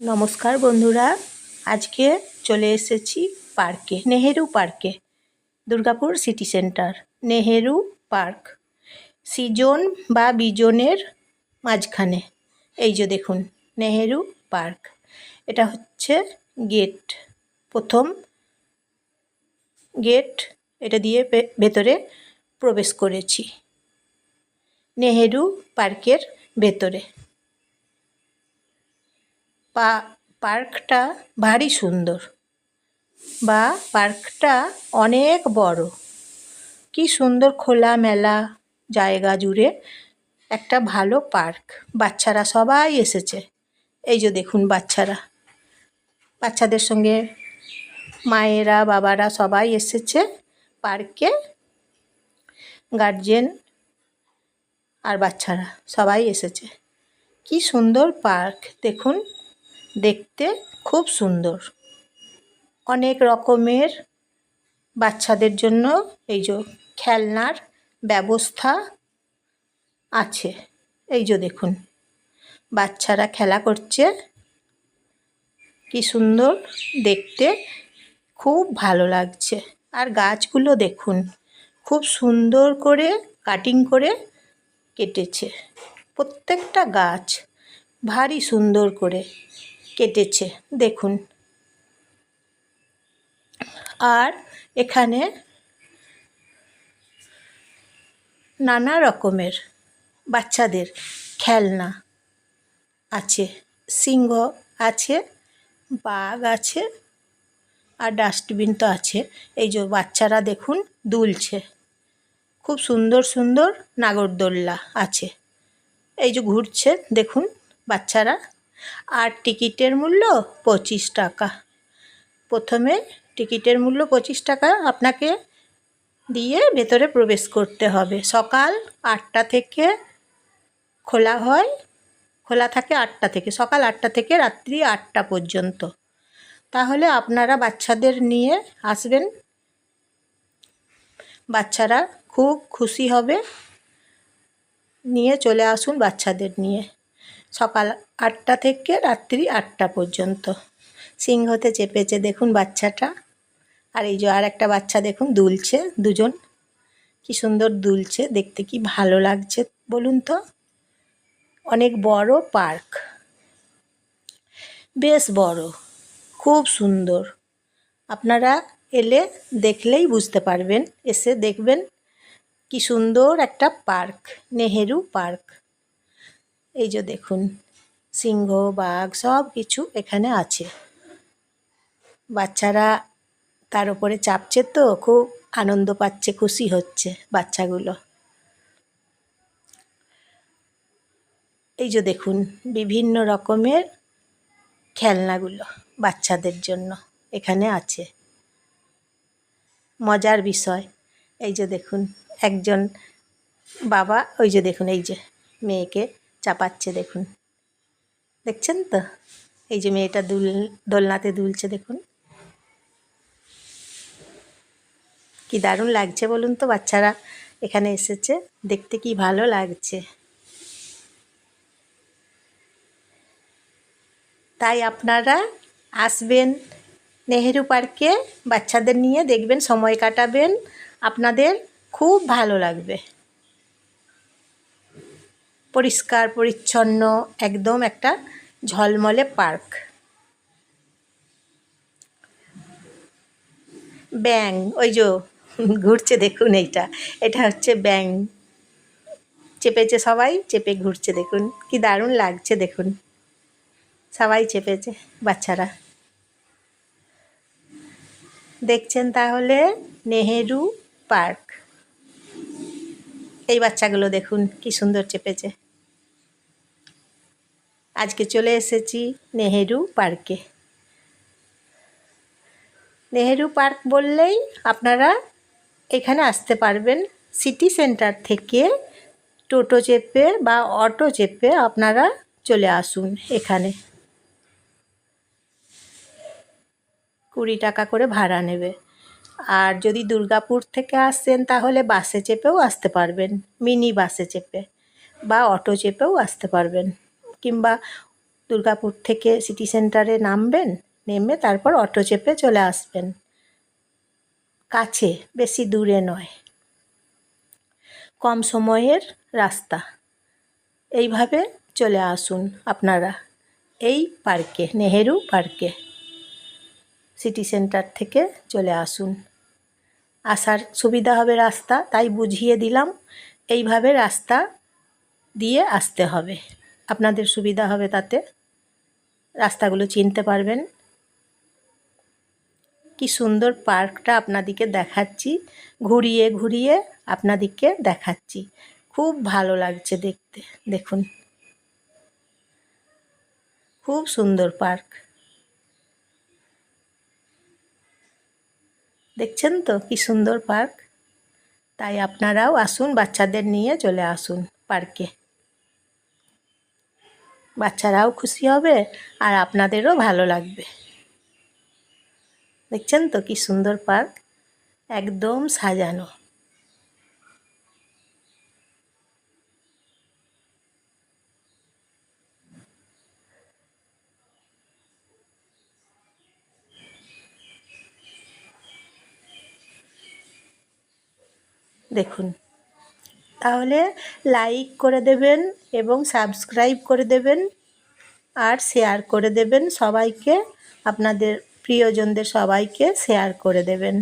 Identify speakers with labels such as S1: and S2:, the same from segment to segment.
S1: নমস্কার বন্ধুরা, আজকে চলে এসেছি পার্কে, নেহেরু পার্কে, Durgapur city centre, Nehru park, season বা বিজনের মাঝখানে। এই যে দেখুন, নেহেরু পার্ক, এটা হচ্ছে গেট, প্রথম গেট এটা দিয়ে ভেতরে প্রবেশ করেছি, নেহেরু পার্কের ভেতরে। পা, পার্কটা ভারী সুন্দর। বা পার্কটা অনেক বড়। কি সুন্দর খোলা মেলা, জায়গা জুড়ে একটা ভালো পার্ক। বাচ্চারা সবাই এসেছে। এই যে দেখুন বাচ্চারা। বাচ্চাদের সঙ্গে মায়েরা, বাবারা সবাই এসেছে পার্কে। গার্জেন আর বাচ্চারা সবাই এসেছে। কি সুন্দর পার্ক। দেখুন দেখতে খুব সুন্দর। অনেক রকমের বাচ্চাদের জন্য এই যে খেলনার ব্যবস্থা আছে। এই যে দেখুন, বাচ্চারা খেলা করছে। কি সুন্দর দেখতে, খুব ভালো লাগছে। আর গাছগুলো দেখুন, খুব সুন্দর করে কাটিং করে কেটেছে। প্রত্যেকটা গাছ ভারী সুন্দর করে। কেটেছে, দেখুন। আর এখানে নানা রকমের বাচ্চাদের খেলনা আছে, সিংহ আছে, বাঘ আছে, আর ডাস্টবিন তো আছে। এই যে বাচ্চারা দেখুন দুলছে। খুব সুন্দর সুন্দর নাগরদোল্লা আছে। এই যে ঘুরছে, দেখুন বাচ্চারা। আর টিকিটের মূল্য পঁচিশ টাকা। প্রথমে টিকিটের মূল্য পঁচিশ টাকা আপনাকে দিয়ে ভেতরে প্রবেশ করতে হবে। সকাল আটটা থেকে খোলা হয়, খোলা থাকে আটটা থেকে, সকাল আটটা থেকে রাত্রি আটটা পর্যন্ত। তাহলে আপনারা বাচ্চাদের নিয়ে আসবেন। বাচ্চারা খুব খুশি হবে। নিয়ে চলে আসুন বাচ্চাদের নিয়ে। সকাল আটটা থেকে রাত্রি আটটা পর্যন্ত। সিংহতে চেপেছে, দেখুন বাচ্চাটা। আর এই যে আর একটা বাচ্চা, দেখুন, দুলছে দুজন। কি সুন্দর দুলছে, দেখতে কি ভালো লাগছে। বলুন তো, অনেক বড় পার্ক। বেশ বড়, খুব সুন্দর। আপনারা এলে দেখলেই বুঝতে পারবেন, এসে দেখবেন কি সুন্দর একটা পার্ক, নেহেরু পার্ক। এই যে দেখুন, সিংহ, বাঘ সব কিছু এখানে আছে। বাচ্চারা তার উপরে চাপছে তো, খুব আনন্দ পাচ্ছে, খুশি হচ্ছে বাচ্চাগুলো। এই যে দেখুন, বিভিন্ন রকমের খেলনাগুলো বাচ্চাদের জন্য এখানে আছে। মজার বিষয়, এই যে দেখুন, একজন বাবা, ওই যে দেখুন, এই যে মেয়েকে চাপাচ্ছে দেখুন। দেখছেন তো? এই যে মেয়েটা দুল, দোলনাতে দুলছে দেখুন। কি দারুণ লাগছে বলুন তো, বাচ্চারা এখানে এসেছে। দেখতে কি ভালো লাগছে। তাই আপনারা আসবেন নেহেরু পার্কে, বাচ্চাদের নিয়ে দেখবেন, সময় কাটাবেন। আপনাদের খুব ভালো লাগবে। পরিষ্কার, পরিচ্ছন্ন, একদম একটা ঝলমলে পার্ক। ব্যাং, ওই যে ঘুরছে দেখুন এইটা। এটা হচ্ছে ব্যাং। চেপেছে সবাই, চেপে ঘুরছে দেখুন। কি দারুণ লাগছে দেখুন। সবাই চেপেছে, বাচ্চারা। দেখছেন তাহলে? নেহেরু পার্ক। এই বাচ্চাগুলো দেখুন, কি সুন্দর চেপেছে। আজকে চলে এসেছি নেহেরু পার্কে। নেহেরু পার্ক বললেই আপনারা এখানে আসতে পারবেন। সিটি সেন্টার থেকে টোটো চেপে বা অটো চেপে আপনারা চলে আসুন এখানে। কুড়ি টাকা করে ভাড়া নেবে। আর যদি দুর্গাপুর থেকে আসছেন তাহলে বাসে চেপেও আসতে পারবেন, মিনি বাসে চেপে বা অটো চেপেও আসতে পারবেন। কিংবা দুর্গাপুর থেকে সিটি সেন্টারে নামবেন, নেমে তারপর অটো চেপে চলে আসবেন। কাছে, বেশি দূরে নয়। কম সময়ের রাস্তা। এইভাবে চলে আসুন আপনারা। এই পার্কে, নেহেরু পার্কে। সিটি সেন্টার থেকে চলে আসুন। আসার সুবিধা হবে রাস্তা, তাই বুঝিয়ে দিলাম। এইভাবে রাস্তা দিয়ে আসতে হবে। আপনাদের সুবিধা হবে তাতে। রাস্তাগুলো চিনতে পারবেন। কি সুন্দর পার্কটা আপনাদিকে দেখাচ্ছি। ঘুরিয়ে ঘুরিয়ে আপনাদিকে দেখাচ্ছি। খুব ভালো লাগছে দেখতে। দেখুন। খুব সুন্দর পার্ক। দেখছেন তো কি সুন্দর পার্ক? তাই আপনারাও আসুন, বাচ্চাদের নিয়ে চলে আসুন পার্কে। বাচ্চারাও খুশি হবে আর আপনাদেরও ভালো লাগবে। দেখছেন তো কি সুন্দর পার্ক? একদম সাজানো। দেখুন তাহলে লাইক করে দেবেন এবং সাবস্ক্রাইব করে দেবেন আর শেয়ার করে দেবেন সবাইকে, আপনাদের প্রিয়জনদের সবাইকে শেয়ার করে দেবেন।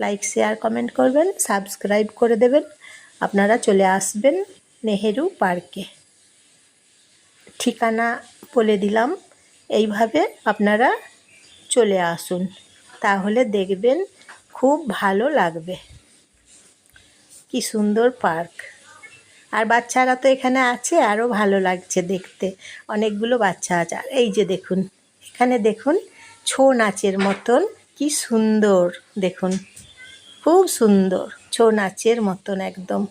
S1: লাইক শেয়ার কমেন্ট করবেন সাবস্ক্রাইব করে দেবেন। আপনারা চলে আসবেন নেহেরু পার্কে। ঠিকানা বলে দিলাম, এইভাবে আপনারা চলে আসুন। তাহলে দেখবেন খুব ভালো লাগবে। কি সুন্দর পার্ক। আর বাচ্চারা তো এখানে আছে আরও ভালো লাগছে দেখতে। অনেকগুলো বাচ্চা আছে। আর এই যে দেখুন, এখানে দেখুন, ছৌ নাচের মতন কি সুন্দর দেখুন। খুব সুন্দর ছৌ নাচের মতন একদম।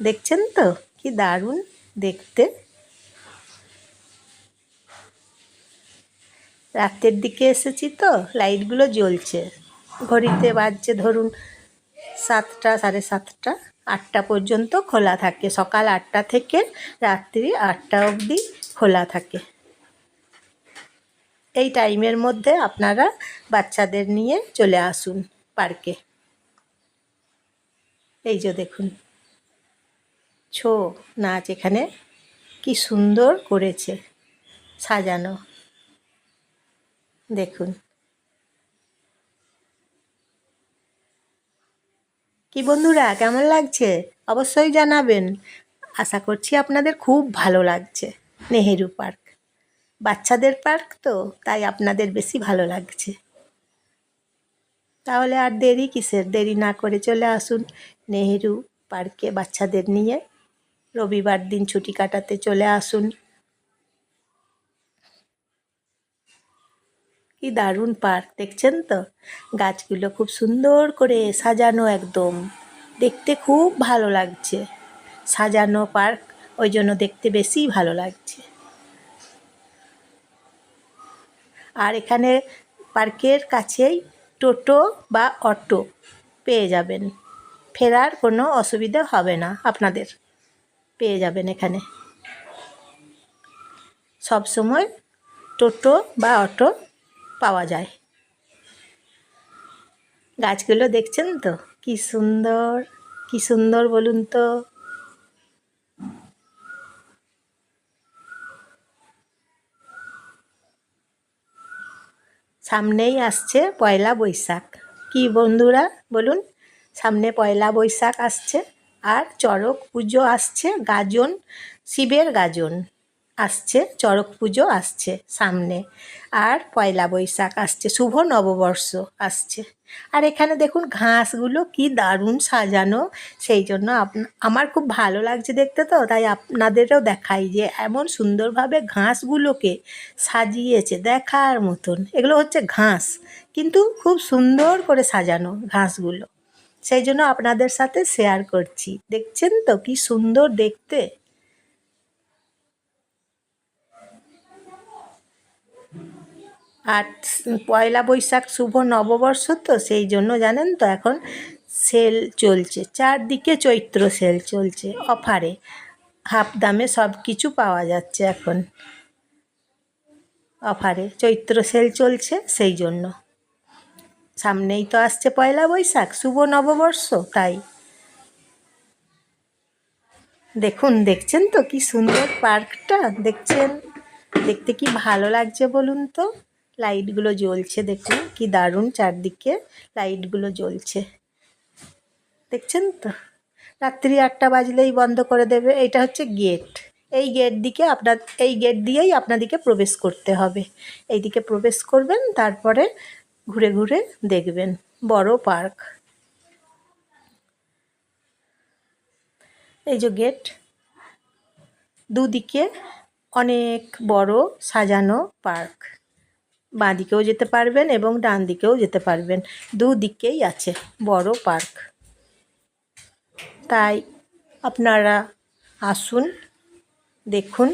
S1: দেখছেন তো? কি দারুণ দেখতে। রাতের দিকে এসেছি তো, লাইটগুলো জ্বলছে। ঘড়িতে বাজছে ধরুন সাতটা, সাড়ে সাতটা, আটটা পর্যন্ত খোলা থাকে। সকাল আটটা থেকে রাত্রি আটটা অবধি খোলা থাকে। এই টাইমের মধ্যে আপনারা বাচ্চাদের নিয়ে চলে আসুন পার্কে। এই যে দেখুন, ছো নাচ এখানে কি সুন্দর করেছে সাজানো। দেখুন কি বন্ধুরা, কেমন লাগছে? অবশ্যই জানাবেন। আশা করছি আপনাদের খুব ভালো লাগছে, নেহেরু পার্ক। বাচ্চাদের পার্ক তো, তাই আপনাদের বেশি ভালো লাগছে। তাহলে আর দেরি কিসের? দেরি না করে চলে আসুন নেহেরু পার্কে বাচ্চাদের নিয়ে। রবিবার দিন ছুটি কাটাতে চলে আসুন। কি দারুণ পার্ক, দেখছেন তো? গাছগুলো খুব সুন্দর করে সাজানো একদম। দেখতে খুব ভালো লাগছে। সাজানো পার্ক, ওই জন্য দেখতে বেশি ভালো লাগছে। আর এখানে পার্কের কাছেই টোটো বা অটো পেয়ে যাবেন। ফেরার কোনো অসুবিধা হবে না, আপনাদের পেয়ে যাবেন এখানে। সব সময় টোটো বা অটো পাওয়া যায়। গাছগুলো দেখছেন তো? কি সুন্দর কি সুন্দর বলুন তো। সামনেই আসছে পয়লা বৈশাখ। কি বন্ধুরা, বলুন, সামনে পয়লা বৈশাখ আসছে আর চড়ক পুজো আসছে গাজন, শিবের গাজন। আসছে, চড়ক পুজো আসছে সামনে। আর পয়লা বৈশাখ আসছে, শুভ নববর্ষ আসছে। আর এখানে দেখুন ঘাসগুলো কি দারুণ সাজানো, সেই জন্য আমার খুব ভালো লাগছে দেখতে তো, তাই আপনাদেরও দেখাই যে এমন সুন্দরভাবে ঘাসগুলোকে সাজিয়েছে দেখার মতন। এগুলো হচ্ছে ঘাস, কিন্তু খুব সুন্দর করে সাজানো ঘাসগুলো। সেই জন্য আপনাদের সাথে শেয়ার করছি। দেখছেন তো কি সুন্দর দেখতে? আর পয়লা বৈশাখ শুভ নববর্ষ তো সেই জন্য জানেন তো এখন সেল চলছে। চারদিকে চৈত্র সেল চলছে, অফারে, হাফ দামে সব কিছু পাওয়া যাচ্ছে এখন। অফারে চৈত্র সেল চলছে সেই জন্য। সামনেই তো আসছে পয়লা বৈশাখ, শুভ নববর্ষ, তাই। দেখুন, দেখছেন তো কি সুন্দর পার্কটা, দেখছেন? দেখতে কি ভালো লাগছে বলুন তো? লাইটগুলো জ্বলছে, দেখুন কি দারুণ চারদিকে লাইটগুলো জ্বলছে। দেখছেন তো? রাত্রি আটটা বাজলেই বন্ধ করে দেবে। এটা হচ্ছে গেট এই গেট দিকে আপনার, এই গেট দিয়েই আপনাদিকে প্রবেশ করতে হবে। এই দিকে প্রবেশ করবেন, তারপরে ঘুরে ঘুরে দেখবেন। বড় পার্ক। এই যে গেট দুদিকে অনেক বড় সাজানো পার্ক। বাঁ দিকেও যেতে পারবেন এবং ডান দিকেও যেতে পারবেন। দুদিকেই আছে বড় পার্ক। তাই আপনারা আসুন, দেখুন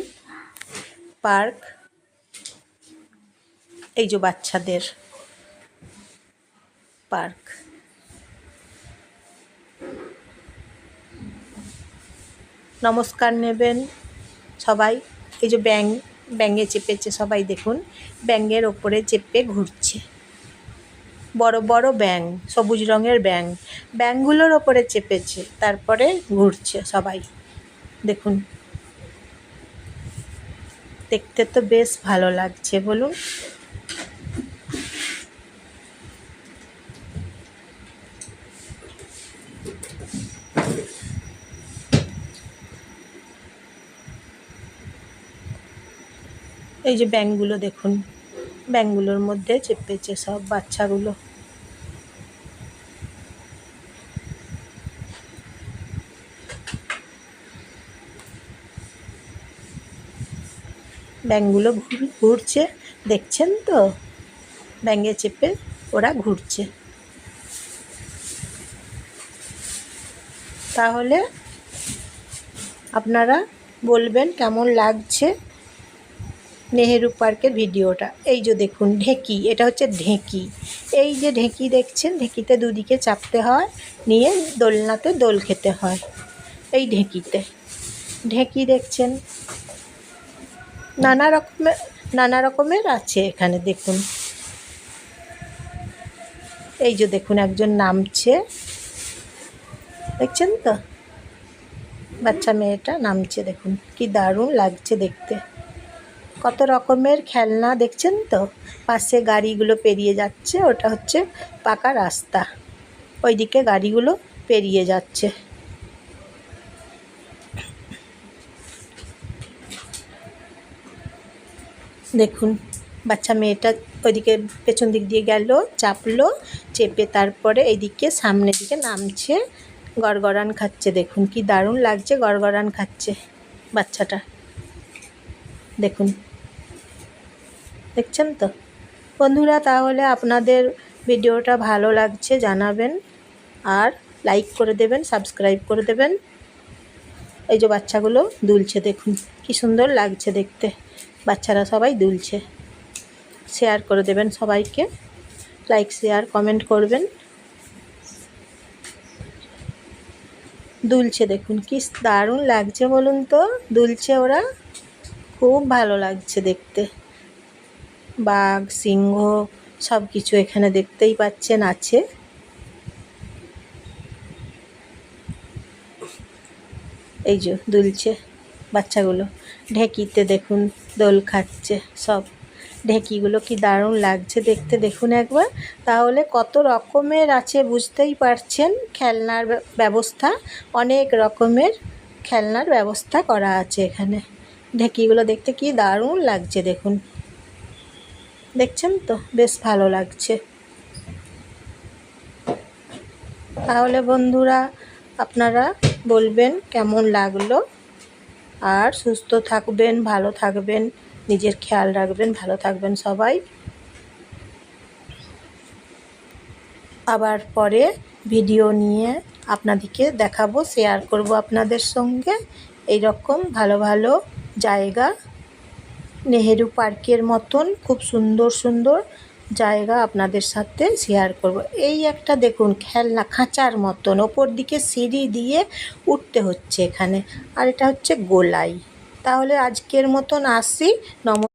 S1: পার্ক। এই যে বাচ্চাদের পার্ক। নমস্কার নেবেন সবাই। এই যে ব্যাং ব্যাঙে চেপেছে সবাই দেখুন। ব্যাঙের ওপরে চেপে ঘুরছে। বড় বড় ব্যাং সবুজ রঙের ব্যাং ব্যাংগুলোর ওপরে চেপেছে, তারপরে ঘুরছে সবাই। দেখুন। দেখতে তো বেশ ভালো লাগছে, বলুন। এই যে ব্যাঙগুলো দেখুন ব্যাঙগুলোর মধ্যে চেপেছে সব বাচ্চাগুলো। ব্যাঙগুলো ঘুর- ঘুরছে, দেখছেন তো? ব্যাঙে চেপে ওরা ঘুরছে। তাহলে আপনারা বলবেন কেমন লাগছে? নেহেরু পার্কের ভিডিওটা। এই যে দেখুন, ঢেঁকি, এটা হচ্ছে ঢেঁকি। এই যে ঢেঁকি দেখছেন, ঢেঁকিতে দুদিকে চাপতে হয়, নিয়ে দোলনাতে দোল খেতে হয়। এই ঢেঁকিতে। ঢেঁকি দেখছেন, নানা রকমের নানা রকমের আছে এখানে, দেখুন। এই যে দেখুন, একজন নামছে। দেখছেন তো? বাচ্চা মেয়েটা নামছে, দেখুন। কি দারুণ লাগছে দেখতে। কত রকমের খেলনা দেখছেন তো? পাশে গাড়িগুলো পেরিয়ে যাচ্ছে, ওটা হচ্ছে পাকা রাস্তা। ওইদিকে গাড়িগুলো পেরিয়ে যাচ্ছে। দেখুন, বাচ্চা মেয়েটা ওইদিকে পেছন দিক দিয়ে গেল, চাপলো, চেপে তারপরে এইদিকে সামনের দিকে নামছে। গড়গড়ান খাচ্ছে, দেখুন কি দারুণ লাগছে গড়গড়ান খাচ্ছে বাচ্চাটা। দেখুন দেখছেন তো? বন্ধুরা, তাহলে আপনাদের ভিডিওটা ভালো লাগছে জানাবেন, আর লাইক করে দেবেন, সাবস্ক্রাইব করে দেবেন। এই যে বাচ্চাগুলো দুলছে, দেখুন কি সুন্দর লাগছে দেখতে। বাচ্চারা সবাই দুলছে। শেয়ার করে দেবেন সবাইকে, লাইক, শেয়ার, কমেন্ট করবেন। দুলছে, দেখুন কি দারুণ লাগছে বলুন তো, দুলছে ওরা। খুব ভালো লাগছে দেখতে। বাঘ, সিংহ সব কিছু এখানে দেখতেই পাচ্ছেন আছে। এই যে দুলছে বাচ্চাগুলো। ঢেকিতে দেখুন, দোল খাচ্ছে সব। ঢেকিগুলো কি দারুণ লাগছে দেখতে। দেখুন একবার। তাহলে কত রকমের আছে বুঝতেই পারছেন খেলনার ব্যবস্থা। অনেক রকমের খেলনার ব্যবস্থা করা আছে এখানে। ঢেকিগুলো দেখতে কি দারুণ লাগছে দেখুন। দেখছেন তো? বেশ ভালো লাগছে। তাহলে বন্ধুরা, আপনারা বলবেন কেমন লাগল? আর সুস্থ থাকবেন, ভালো থাকবেন, নিজের খেয়াল রাখবেন, ভালো থাকবেন সবাই। আবার পরে ভিডিও নিয়ে আপনাদেরকে দেখাবো, শেয়ার করব আপনাদের সঙ্গে। এই রকম ভালো ভালো জায়গা নেহেরু পার্কের মতন খুব সুন্দর সুন্দর জায়গা আপনাদের সাথে শেয়ার করব। এই একটা দেখুন, খেলনা খাঁচার মতন। ওপর দিকে সিঁড়ি দিয়ে উঠতে হচ্ছে এখানে। আর এটা হচ্ছে গোলাই। তাহলে আজকের মতন আসি। নম